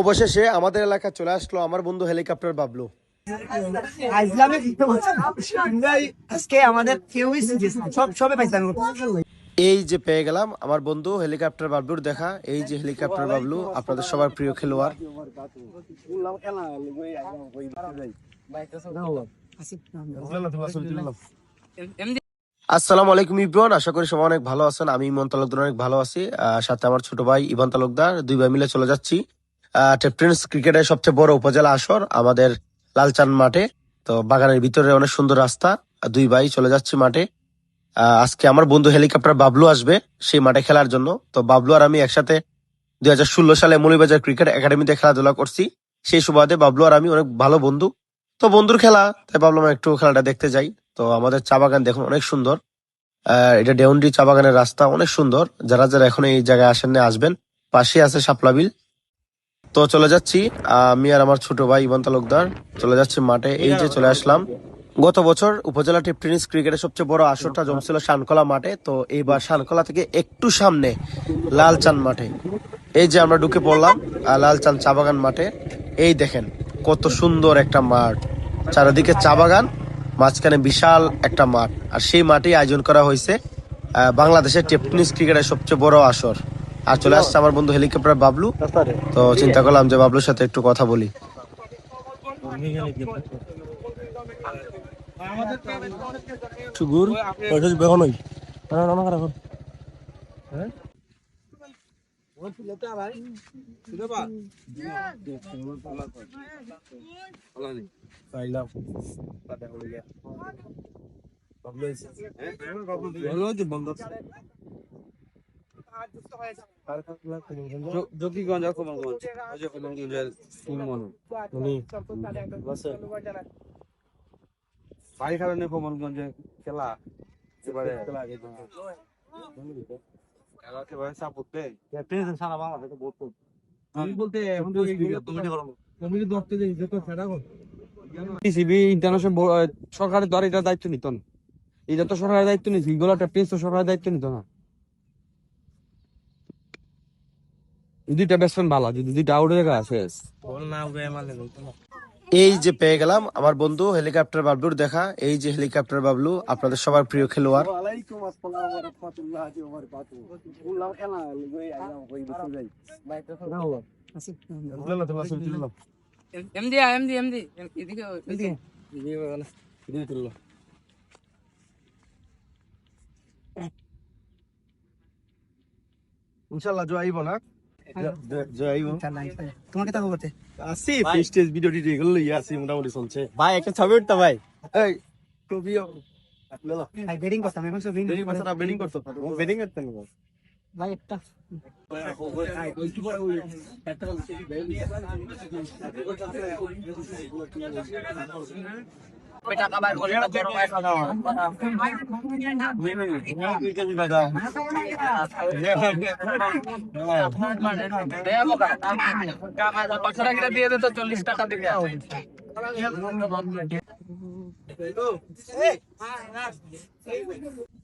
অবশেষে আমাদের এলাকায় চলে আসলো আমার বন্ধু হেলিকপ্টার বাবলু। আইসলামে দিতে বলছে? আজকে আমাদের সব সবে এই যে পেয়ে গেলাম আমার বন্ধু হেলিকপ্টার বাবলুর দেখা। এই যে হেলিকপ্টার বাবলু আপনাদের সবার প্রিয় খেলোয়াড়। আসসালামু আলাইকুম ইব্রান আশা করি সবাই অনেক ভালো আছেন। আমি ইমন তালুকদার অনেক ভালো আছি। সাথে আমার ছোট ভাই ইভান তালুকদার। দুই ভাই মিলে চলে যাচ্ছি। টেপ্টেন্স ক্রিকেটের সবচেয়ে বড় উপজেলা আসর আমাদের লালচান মাঠে। তো বাগানের ভিতরে অনেক সুন্দর রাস্তা দুই ভাই চলে যাচ্ছি মাঠে। আজকে আমার বন্ধু হেলিকপ্টার বাবলু আসবে, সেই মাঠে খেলার জন্য। তো বাবলু আর আমি একসাথে দুই হাজার ষোলো সালে মৌলিবাজার ক্রিকেট একাডেমিতে খেলাধুলা করছি। সেই সুবাদে বাবলু আর আমি অনেক ভালো বন্ধু। তো বন্ধুর খেলা, তাই ভাবলাম একটু খেলাটা দেখতে যাই। তো আমাদের চা বাগান দেখুন, অনেক সুন্দর। এটা ডেউন্ডি চা বাগানের রাস্তা, অনেক সুন্দর। যারা যারা এখন এই জায়গায় আসেন না আসবেন। পাশে আছে শাপলা বিল। তো চলে যাচ্ছি। আমি আর আমার ছোট ভাই ইবন তালুকদার চলে যাচ্ছি মাঠে। এই যে চলে আসলাম। গত বছর উপজেলা টিপ টেনিস ক্রিকেটের সবচেয়ে বড় আসরটা জমছিল শানকলা মাঠে। তো এইবার শানকলা থেকে একটু সামনে লালচান মাঠে। এই যে আমরা ঢুকে পড়লাম লালচান চা বাগান মাঠে। এই দেখেন, কত সুন্দর একটা মাঠ। চারিদিকে চা বাগান মাঝখানে বিশাল একটা মাঠ। আর সেই মাঠেই আয়োজন করা হয়েছে বাংলাদেশের টেপনিস ক্রিকেটের সবচেয়ে বড় আসর। আর চলে আসছে আমার বন্ধু হেলিকপ্টার বাবলু। তো চিন্তা করলাম যে বাবলুর সাথে একটু কথা বলি। সুগুর বেখন হই জকিগঞ্জ আর কোমলগঞ্জ। ওই যে কোমলগঞ্জের সুমন বাড়ি কারণে কোমলগঞ্জে খেলা। এবারে একেবারে সাপোর্ট দেয়। সারা বাংলাদেশে বহুত বলতে এখন তো তুমি কি ধরতে যে তো ফেরা কর। পিসিবি ইন্টারন্যাশনাল সরকারের দ্বারা এটা দায়িত্ব নিত না। এটা তো সরকারের দায়িত্ব নিত এগুলো একটা তো সরকারের দায়িত্ব নিত না। দুইটা ব্যাটসম্যান ভালো যদি দুইটা আউট হয়ে গেছে এই যে পেয়ে গেলাম আমার বন্ধু হেলিকপ্টার বাবলুর দেখা। এই যে হেলিকপ্টার বাবলু আপনাদের সবার প্রিয় খেলোয়াড়। এমডি এমডি এমডি এদিকে এদিকে। জয় আইব না। জয় আইব তোমাকে তাকো করতে আসি ফেস্টেজ ভিডিও টিডিও এগুলো লইয়া আসি মোটামুটি চলছে। ভাই একটা ছবি উঠতে ভাই। এই কবিও ভাই বেডিং করতাম এখন সব বেডিং বেডিং করতে বেডিং করতে বেডিং করতে নেব ভাই একটা টাকা বাইর করে বড় মাছ দিয়ে দে তো চল্লিশ টাকা দিবে আইসলামে দিতে বলছে আজকে আমাদের কেউই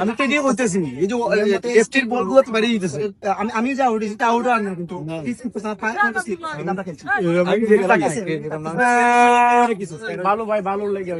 আমি তো এটাই বলতেছি এই যে তো দিতেছে আমি আমি যা উঠেছি তা উঠে কিন্তু ভালো ভাই ভালো লেগে